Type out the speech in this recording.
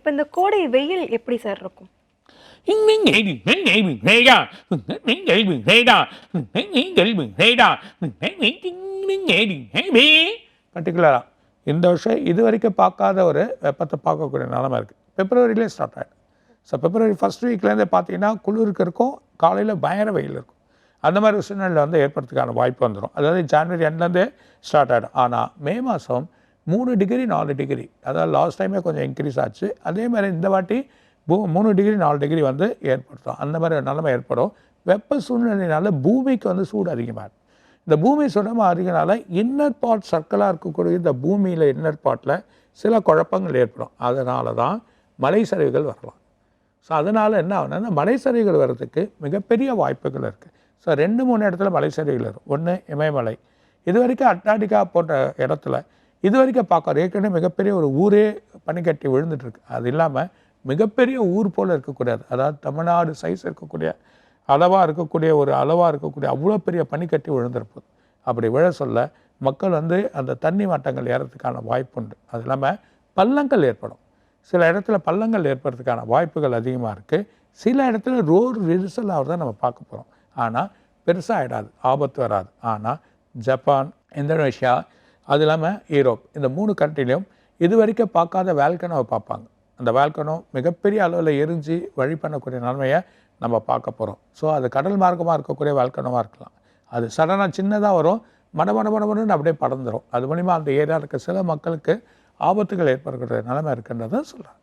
இப்போ இந்த கோடை வெயில் எப்படி சார் இருக்கும்? பர்டிகுலராக இந்த வருஷம் இது வரைக்கும் பார்க்காத ஒரு வெப்பத்தை பார்க்கக்கூடிய நிலமை இருக்குது பிப்ரவரியிலே ஸ்டார்ட் ஆகிடும் ஸோ பிப்ரவரி ஃபஸ்ட் வீக்லேருந்து பார்த்தீங்கன்னா குளிருக்கு இருக்கும் காலையில் பயங்கர வெயில் இருக்கும். அந்த மாதிரி ஒரு சூழ்நிலை வந்து ஏற்படுறதுக்கான வாய்ப்பு வந்துடும் அதாவது ஜான்வரி எண்ட்லேருந்தே ஸ்டார்ட் ஆகிடும் ஆனால் மே மாதம் மூணு டிகிரி நாலு டிகிரி அதாவது லாஸ்ட் டைமே கொஞ்சம் இன்க்ரீஸ் ஆச்சு. அதே மாதிரி இந்த வாட்டி பூ மூணு டிகிரி நாலு டிகிரி வந்து ஏற்படுத்தும். அந்த மாதிரி நிலமை நிலைமை ஏற்படும். வெப்ப சூழ்நிலையினால பூமிக்கு வந்து சூடு அதிகமாக இந்த பூமி சுடமாக அதிகனால இன்னர் பார்ட் சர்க்கிளாக இருக்கக்கூடிய இந்த பூமியில் இன்னர் பார்ட்டில் சில குழப்பங்கள் ஏற்படும். அதனால தான் மலை சரிவுகள் வரலாம். ஸோ அதனால் என்ன ஆகுனா இந்த மலை சரிவுகள் வர்றதுக்கு மிகப்பெரிய வாய்ப்புகள் இருக்குது ஸோ ரெண்டு மூணு இடத்துல மலை சரிவுகள் வரும். ஒன்று இமயமலை. இது வரைக்கும் அட்லாண்டிகா போன்ற இடத்துல இது வரைக்கும் பார்க்கறோம் ஏற்கனவே மிகப்பெரிய ஒரு ஊரே பனிக்கட்டி விழுந்துட்டுருக்கு. அது இல்லாமல் மிகப்பெரிய ஊர் போல் இருக்கக்கூடாது அதாவது தமிழ்நாடு சைஸ் இருக்கக்கூடிய அளவாக இருக்கக்கூடிய ஒரு அளவாக இருக்கக்கூடிய அவ்வளோ பெரிய பனிக்கட்டி விழுந்திருப்போம் அப்படி விழ சொல்ல மக்கள் வந்து அந்த தண்ணி மாட்டங்கள் ஏறத்துக்கான வாய்ப்பு உண்டு. அது இல்லாமல் பள்ளங்கள் ஏற்படும். சில இடத்துல பள்ளங்கள் ஏற்படுறதுக்கான வாய்ப்புகள் அதிகமாக இருக்குது சில இடத்துல ரோடு விரிசல் ஆகிறத நம்ம பார்க்க போகிறோம் ஆனால் பெருசாக ஆகிடாது ஆபத்து வராது. ஆனால் ஜப்பான் இந்தோனேஷியா அது இல்லாமல் யூரோப் இந்த மூணு கண்ட்ரிலையும் இது வரைக்கும் பார்க்காத வேல்கனோவை பார்ப்பாங்க. அந்த வேல்கனோ மிகப்பெரிய அளவில் எரிஞ்சு வழி பண்ணக்கூடிய நன்மையை நம்ம பார்க்க போகிறோம் ஸோ அது கடல் மார்க்கமாக இருக்கக்கூடிய வேல்கனோவாக இருக்கலாம். அது சடனாக சின்னதாக வரும். மட மட மட அப்படியே பறந்துடும் அது மூலிமா அந்த ஏரியா இருக்க சில மக்களுக்கு ஆபத்துகள் ஏற்படக்கூடிய நிலைமை இருக்குன்றதை சொல்கிறேன்